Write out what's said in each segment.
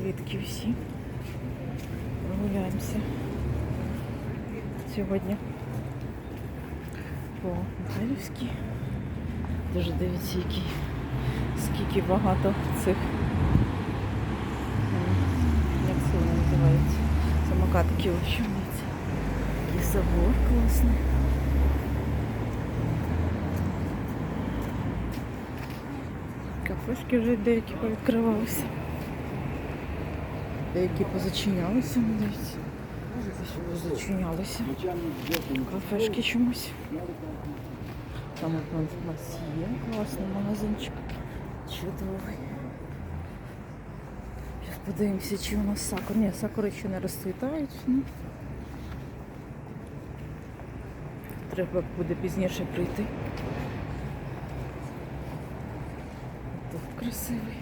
Привітки всі. Прогуляємося сьогодні по Михайлівській. Дуже дивіться, які, скільки багато цих. Як це воно називається? Самокатки вищуються. Який собор класний. Кафешки вже деякі повідкривалися. Деякі позачинялися, дивіться. Позачинялися. Кафешки чомусь. Там от у нас є класний магазинчик. Чудовий. Зараз подивимося, чи у нас сакур. Ні, сакури ще не розцвітають. Ну. Треба буде пізніше прийти. Тут красивий.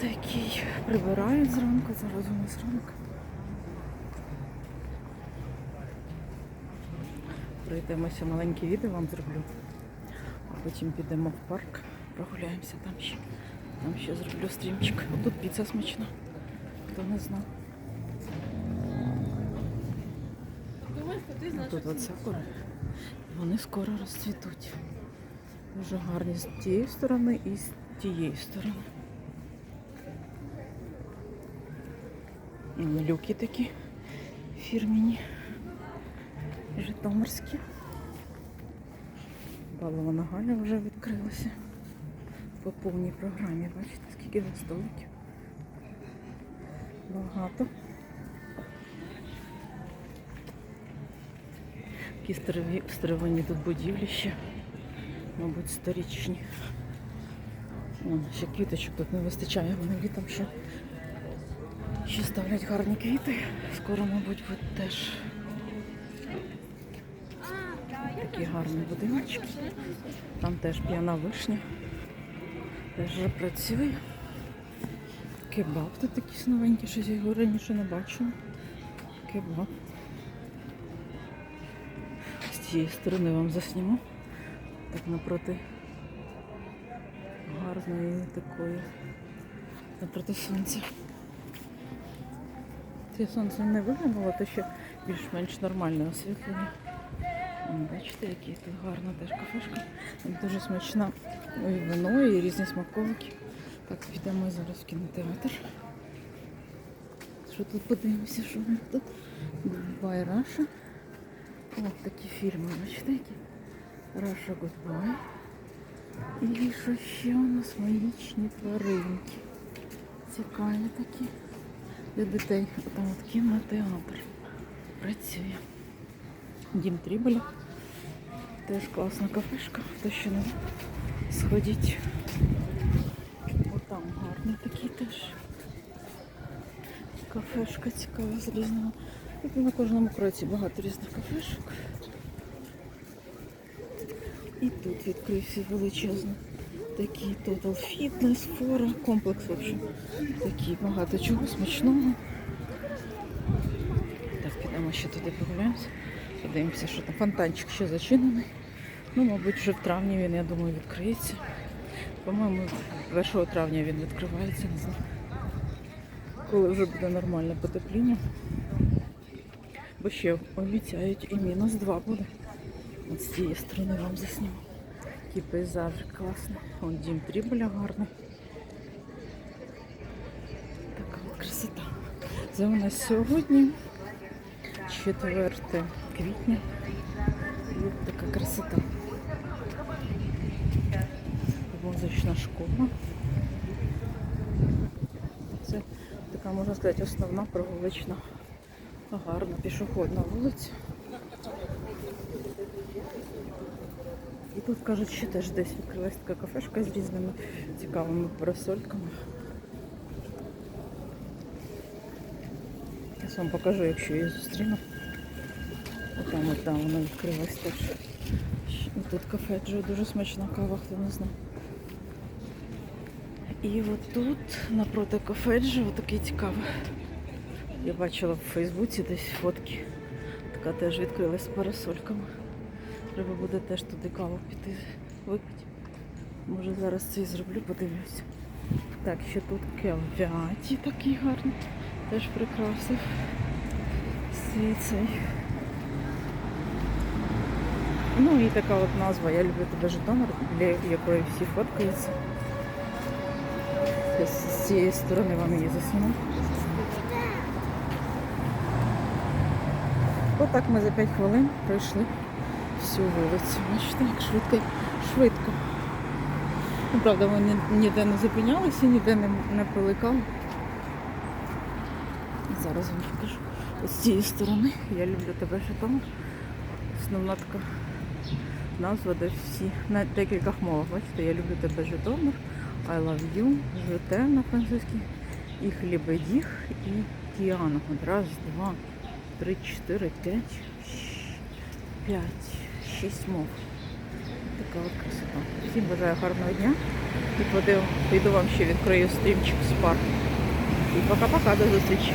Такий прибирають зранку, зараз у нас ранок. Пройдемося маленьке відео вам зроблю. А потім підемо в парк, прогуляємося там ще. Там ще зроблю стрімчик. Тут піца смачна. Хто не знав. Тут от сакури. Вони скоро розцвітуть. Дуже гарні з тієї сторони і з тієї сторони. М, Люки такі фірміні. Житомирські. Балована Галя вже відкрилася. По повній програмі. Бачите, скільки тут столиків. Багато. Старові, старовинні тут будівлі ще. Мабуть, сторічні. Ще квіточок тут не вистачає, вони літом ще, ще ставлять гарні квіти. Скоро, мабуть, буде теж такі гарні будиночки. Там теж п'яна вишня. Теж вже працює. Кебаб тут такий новенький, щось його раніше не бачила. Кебаб. З цієї сторони вам засніму. Так напроти гарної такої. Напроти сонця. Це сонце не виглянуло, то ще більш-менш нормальне освітлення. Бачите, які тут гарна теж кафешка. Дуже смачна і вино, і різні смаколики. Так, підемо зараз в кінотеатр. Що тут подивимося, що в них тут? Goodbye Russia. Ось такі фільми, бачите, які? Russia Goodbye. І що ще у нас магічні тваринки. Цікаві такі. Для дітей. Там от кінотеатр. Працює. Дім Тріболя. Теж класна кафешка. Хто ще не сходіть. Отам гарний такий теж. Кафешка цікава з різними. Тут на кожному кроці багато різних кафешок. І тут відкрився величезний такий Total Fitness, фора, комплекс, в общем. Такий багато чого смачного. Так, підемо ще туди прогуляємося. Подивимося, що там фонтанчик ще зачинений. Ну, мабуть, вже в травні він, я думаю, відкриється. По-моєму, 1 травня він відкривається, не знаю. Коли вже буде нормальне потепління. Бо ще обіцяють і мінус 2 буде. От з цієї сторони вам засніму. Такий пейзаж класний. Вон дім Тріболя гарний. Така от красота. Це у нас сьогодні 4 квітня. І от така красота. Музична школа. Це така, можна сказати, основна прогулична, гарна пішохідна вулиця. І тут кажуть, що теж десь відкрилась така кафешка з різними цікавими парасольками. Я вам покажу, якщо її зустріну. Отам, от там вона відкрилась теж. І тут кафе Джо, дуже смачна кава, хто не знає. І от тут, напроти кафе Джо, такий цікавий. Я бачила в Фейсбуці десь фотки. Така теж відкрилась з парасольками. Треба буде теж туди каву піти випити. Може зараз це і зроблю, подивлюся. Так, ще тут Келвяті такий гарний. Теж прикрасив свій цей. Ну і така от назва Я люблю тебе Житомир, для якої всі фоткаються. З цієї сторони вам її засуну. Отак ми за 5 хвилин пройшли всю вулицю. Бачите, як швидко, швидко. Ну, правда, ми ніде не зупинялися, ніде не, не пиликали. Зараз вам покажу. Ось з цієї сторони. Я люблю тебе Житомир. Основна така назва, де всі на декількох мовах. Бачите, я люблю тебе Житомир, I love you, жите на французькій, і хлібедіх, і Тіана. Раз, два, три, чотири, п'ять, п'ять, шість мов. Така от красота. Всім бажаю гарного дня. І піду вам ще відкрию стрімчик з парку. І пока-пока, до зустрічі.